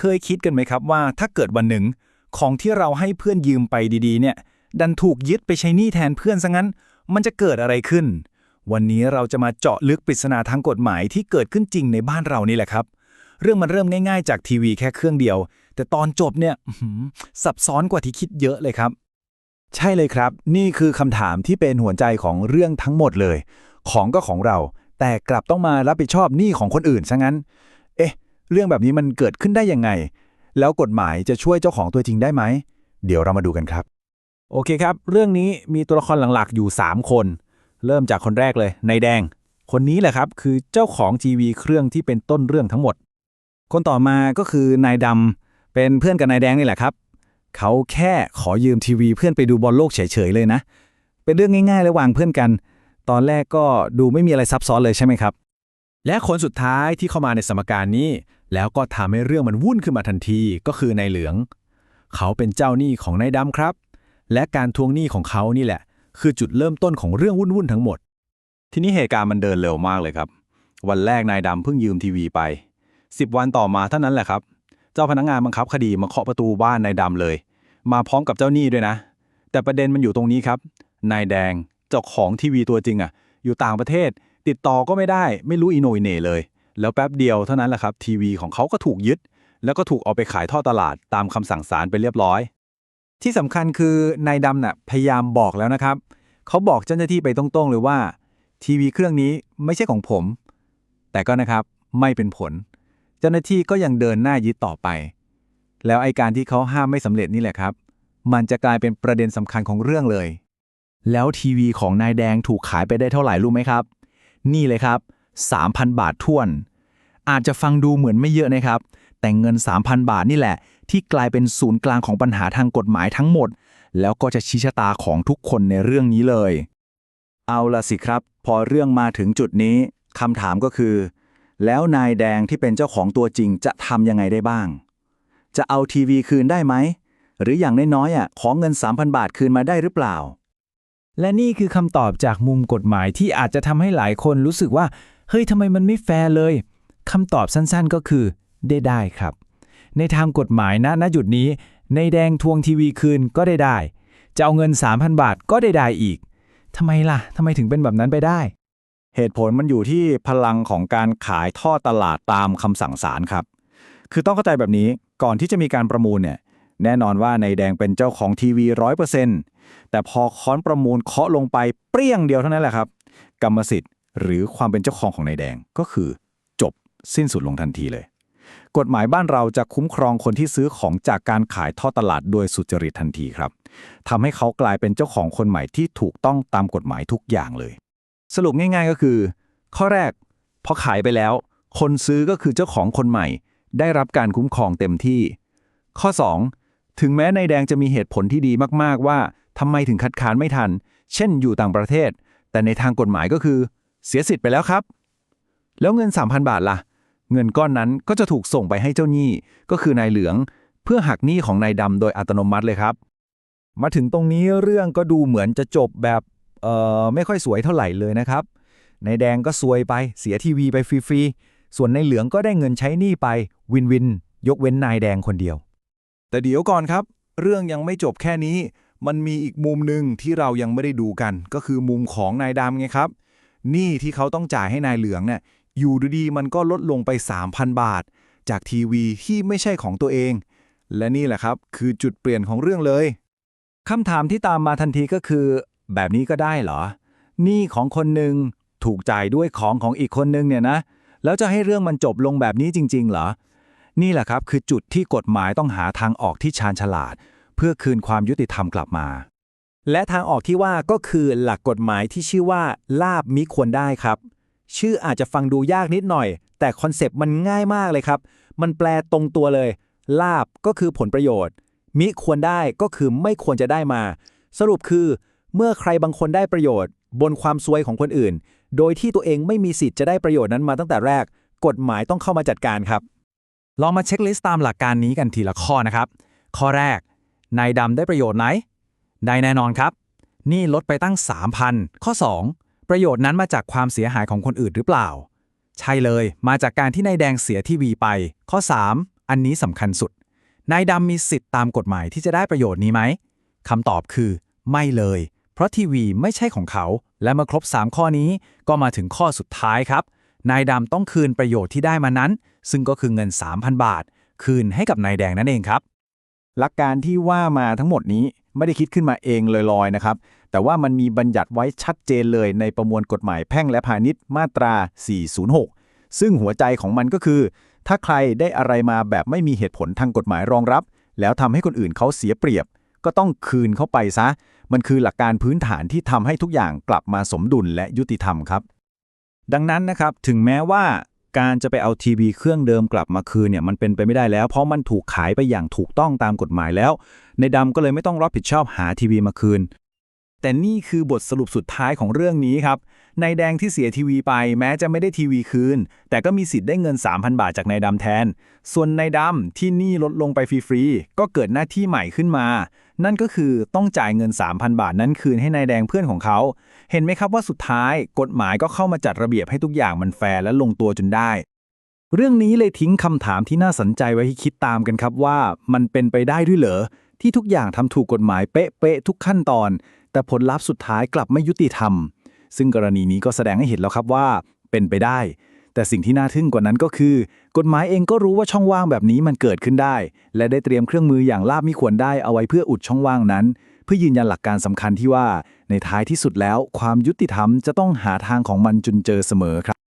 เคยคิดกันไหมครับว่าถ้าเกิดวันหนึ่ง ของที่เราให้เพื่อนยืมไปดีๆ เนี่ย ดันถูกยึดไปใช้หนี้แทนเพื่อนซะงั้น มันจะเกิดอะไรขึ้น วันนี้เราจะมาเจาะลึกปริศนาทางกฎหมายที่เกิดขึ้นจริงในบ้านเรานี่แหละครับ เรื่องมันเริ่มง่ายๆ จากทีวีแค่เครื่องเดียว แต่ตอนจบเนี่ยซับซ้อนกว่าที่คิดเยอะเลยครับ ใช่เลยครับ นี่คือคำถามที่เป็นหัวใจของเรื่องทั้งหมดเลย ของก็ของเรา แต่กลับต้องมารับผิดชอบหนี้ของคนอื่นซะงั้น เรื่องแบบนี้มันเกิดขึ้นได้ยังไง แล้วกฎหมายจะช่วยเจ้าของตัวจริงได้ไหม เดี๋ยวเรามาดูกันครับ โอเคครับ เรื่องนี้มีตัวละครหลักๆอยู่ 3 คน เริ่มจากคนแรกเลยนายแดง คนนี้แหละครับคือเจ้าของทีวีเครื่องที่เป็นต้นเรื่องทั้งหมด คนต่อมาก็คือนายดำเป็นเพื่อนกับนายแดงนี่แหละครับ เขาแค่ขอยืมทีวีเพื่อนไปดูบอลโลกเฉยๆเลยนะ เป็นเรื่องง่ายๆระหว่างเพื่อนกัน ตอนแรกก็ดูไม่มีอะไรซับซ้อนเลยใช่ไหมครับและคนสุดท้ายที่เข้ามาในสมการนี้ แล้วก็ทำให้เรื่องมันวุ่นขึ้นมาทันทีก็คือนายเหลือง เขาเป็นเจ้าหนี้ของนายดำครับ และการทวงหนี้ของเขานี่แหละ คือจุดเริ่มต้นของเรื่องวุ่นๆทั้งหมด ทีนี้เหตุการณ์มันเดินเร็วมากเลยครับ วันแรกนายดำเพิ่งยืมทีวีไป 10 วันต่อมาเท่านั้นแหละครับ เจ้าพนักงานบังคับคดีมาเคาะประตูบ้านนายดำเลย มาพร้อมกับเจ้าหนี้ด้วยนะ แต่ประเด็นมันอยู่ตรงนี้ครับ นายแดงเจ้าของทีวีตัวจริงอะ อยู่ต่างประเทศ ติดต่อก็ไม่ได้ ไม่รู้อีโนยเน่เลย แล้วแป๊บเดียวเท่านั้นแหละครับทีวีของเขาก็ถูกยึด แล้วก็ถูกเอาไปขายท่อตลาดตามคำสั่งศาลไปเรียบร้อย ที่สำคัญคือนายดำน่ะพยายามบอกแล้วนะครับ เขาบอกเจ้าหน้าที่ไปตรงๆเลยว่า ทีวีเครื่องนี้ไม่ใช่ของผม แต่ก็นะครับไม่เป็นผล เจ้าหน้าที่ก็ยังเดินหน้ายึดต่อไป แล้วไอการที่เขาห้ามไม่สำเร็จนี่แหละครับ มันจะกลายเป็นประเด็นสำคัญของเรื่องเลย แล้วทีวีของนายแดงถูกขายไปได้เท่าไหร่รู้ไหมครับ นี่เลยครับ 3,000 บาทท้วน อาจจะฟังดูเหมือนไม่เยอะนะครับ แต่เงิน 3,000 บาทนี่แหละ ที่กลายเป็นศูนย์กลางของปัญหาทางกฎหมายทั้งหมด แล้วก็จะชี้ชะตาของทุกคนในเรื่องนี้เลย เอาละสิครับ พอเรื่องมาถึงจุดนี้คำถามก็คือ แล้วนายแดงที่เป็นเจ้าของตัวจริงจะทำยังไงได้บ้าง จะเอาทีวีคืนได้ไหมหรืออย่างน้อยๆอะขอเงิน 3,000 บาทคืนมาได้หรือเปล่า และนี่คือคำตอบจากมุมกฎหมายที่อาจจะทำให้หลายคนรู้สึกว่า เฮ้ยทำไมมันไม่แฟร์เลยคำตอบสั้นๆก็คือ ได้ได้ครับ ในทางกฎหมายนะณจุดนี้ ในแดงทวงทีวีคืนก็ได้ได้ จะเอาเงิน 3,000 บาทก็ได้ได้อีกทำไมล่ะทำไมถึงเป็นแบบนั้นไปได้ เหตุผลมันอยู่ที่พลังของการขายท่อตลาดตามคำสั่งศาลครับ คือต้องเข้าใจแบบนี้ก่อนที่จะมีการประมูลเนี่ยแน่นอนว่าในายแดงเป็นเจ้าของทีวีร้อยเปอร์เซ็นต์แต่พอค้อนประมูลเคาะลงไปเปรี้ยงเดียวเท่านั้นแหละครับ กรรมสิทธิ์ หรือความเป็นเจ้าของของนายแดงก็คือ จบสิ้นสุดลงทันทีเลย กฎหมายบ้านเราจะคุ้มครองคนที่ซื้อของจากการขายท่อตลาดโดยสุจริตทันทีครับทำให้เขากลายเป็นเจ้าของคนใหม่ที่ถูกต้องตามกฎหมายทุกอย่างเลย สรุปง่าย ๆ ก็คือ ข้อแรกพอขายไปแล้ว คนซื้อก็คือเจ้าของคนใหม่ ได้รับการคุ้มครองเต็มที่ ข้อ 2 ถึงแม้นายแดงจะมีเหตุผลที่ดีมากๆว่าทำไมถึงคัดค้านไม่ทัน เช่นอยู่ต่างประเทศ แต่ในทางกฎหมายก็คือ เสียสิทธิ์ไปแล้วครับ แล้วเงิน 3,000 บาทล่ะ เงินก้อนนั้นก็จะถูกส่งไปให้เจ้าหนี้ ก็คือนายเหลือง เพื่อหักหนี้ของนายดำโดยอัตโนมัติเลยครับ มาถึงตรงนี้เรื่องก็ดูเหมือนจะจบแบบเอ่อไม่ค่อยสวยเท่าไหร่เลยนะครับนายแดงก็ซวยไปเสียทีวีไปฟรีๆส่วนนายเหลืองก็ได้เงินใช้หนี้ไปวินวิน ยกเว้นนายแดงคนเดียว แต่เดี๋ยวก่อนครับ เรื่องยังไม่จบแค่นี้ มันมีอีกมุมหนึ่งที่เรายังไม่ได้ดูกัน ก็คือมุมของนายดำไงครับ หนี้ที่เขาต้องจ่ายให้นายเหลืองเนี่ยอยู่ดีๆมันก็ลดลงไป 3,000 บาท จากทีวีที่ไม่ใช่ของตัวเอง และนี่แหละครับ คือจุดเปลี่ยนของเรื่องเลยคำถามที่ตามมาทันทีก็คือ แบบนี้ก็ได้เหรอหนี้ของคนหนึ่งถูกจ่ายด้วยของของอีกคนหนึ่งเนี่ยนะ แล้วจะให้เรื่องมันจบลงแบบนี้จริง ๆ เหรอ นี่แหละครับคือจุดที่กฎหมายต้องหาทางออกที่ชาญฉลาด เพื่อคืนความยุติธรรมกลับมา และทางออกที่ว่าก็คือหลักกฎหมายที่ชื่อว่า ลาบมิควรได้ครับ ชื่ออาจจะฟังดูยากนิดหน่อย แต่คอนเซปต์มันง่ายมากเลยครับ มันแปลตรงตัวเลย ลาบก็คือผลประโยชน์ มิควรได้ก็คือไม่ควรจะได้มา สรุปคือ เมื่อใครบางคนได้ประโยชน์ บนความซวยของคนอื่น โดยที่ตัวเองไม่มีสิทธิ์จะได้ประโยชน์นั้นมาตั้งแต่แรก กฎหมายต้องเข้ามาจัดการครับ ลองมาเช็คลิสต์ตามหลักการนี้กันทีละข้อนะครับ ข้อแรกนายดำได้ประโยชน์ไหม ได้แน่นอนครับ นี่ลดไปตั้ง 3,000 ข้อ 2 ประโยชน์นั้นมาจากความเสียหายของคนอื่นหรือเปล่า ใช่เลย มาจากการที่นายแดงเสียทีวีไป ข้อ 3 อันนี้สำคัญสุด นายดำมีสิทธิ์ตามกฎหมายที่จะได้ประโยชน์นี้ไหมคำตอบคือ ไม่เลย เพราะทีวีไม่ใช่ของเขา และเมื่อครบ 3 ข้อนี้ก็มาถึงข้อสุดท้ายครับ นายดำต้องคืนประโยชน์ที่ได้มานั้น ซึ่งก็คือเงิน 3,000 บาท คืนให้กับนายแดงนั่นเองครับ หลักการที่ว่ามาทั้งหมดนี้ ไม่ได้คิดขึ้นมาเองลอยๆนะครับ แต่ว่ามันมีบัญญัติไว้ชัดเจนเลยในประมวลกฎหมายแพ่งและพาณิชย์มาตรา 406 ซึ่งหัวใจของมันก็คือ ถ้าใครได้อะไรมาแบบไม่มีเหตุผลทางกฎหมายรองรับ แล้วทำให้คนอื่นเขาเสียเปรียบ ก็ต้องคืนเข้าไปซะ มันคือหลักการพื้นฐานที่ทำให้ทุกอย่างกลับมาสมดุลและยุติธรรมครับ ดังนั้นนะครับถึงแม้ว่า การจะไปเอาทีวีเครื่องเดิมกลับมาคืนเนี่ยมันเป็นไปไม่ได้แล้ว เพราะมันถูกขายไปอย่างถูกต้องตามกฎหมายแล้ว ในดำก็เลยไม่ต้องรับผิดชอบหาทีวีมาคืน แต่นี่คือบทสรุปสุดท้ายของเรื่องนี้ครับนายแดงที่เสียทีวีไปแม้จะไม่ได้ทีวีคืน แต่ก็มีสิทธิ์ได้เงิน 3,000 บาทจากนายดำแทน ส่วนนายดำที่หนี้ลดลงไปฟรีๆก็เกิดหน้าที่ใหม่ขึ้นมา นั่นก็คือต้องจ่ายเงิน 3,000 บาทนั้นคืนให้นายแดงเพื่อนของเขา เห็นไหมครับว่าสุดท้ายกฎหมายก็เข้ามาจัดระเบียบให้ทุกอย่างมันแฟร์และลงตัวจนได้ เรื่องนี้เลยทิ้งคำถามที่น่าสนใจไว้ให้คิดตามกันครับว่า มันเป็นไปได้ด้วยเหรอที่ทุกอย่างทำถูกกฎหมายเป๊ะๆทุกขั้นตอน แต่ผลลัพธ์สุดท้ายกลับไม่ยุติธรรม ซึ่งกรณีนี้ก็แสดงให้เห็นแล้วครับว่า เป็นไปได้ แต่สิ่งที่น่าทึ่งกว่านั้นก็คือ กฎหมายเองก็รู้ว่าช่องว่างแบบนี้มันเกิดขึ้นได้ และได้เตรียมเครื่องมืออย่างลาบมิควรได้เอาไว้เพื่ออุดช่องว่างนั้น เพื่อยืนยันหลักการสำคัญที่ว่า ในท้ายที่สุดแล้ว ความยุติธรรมจะต้องหาทางของมันจนเจอเสมอครับ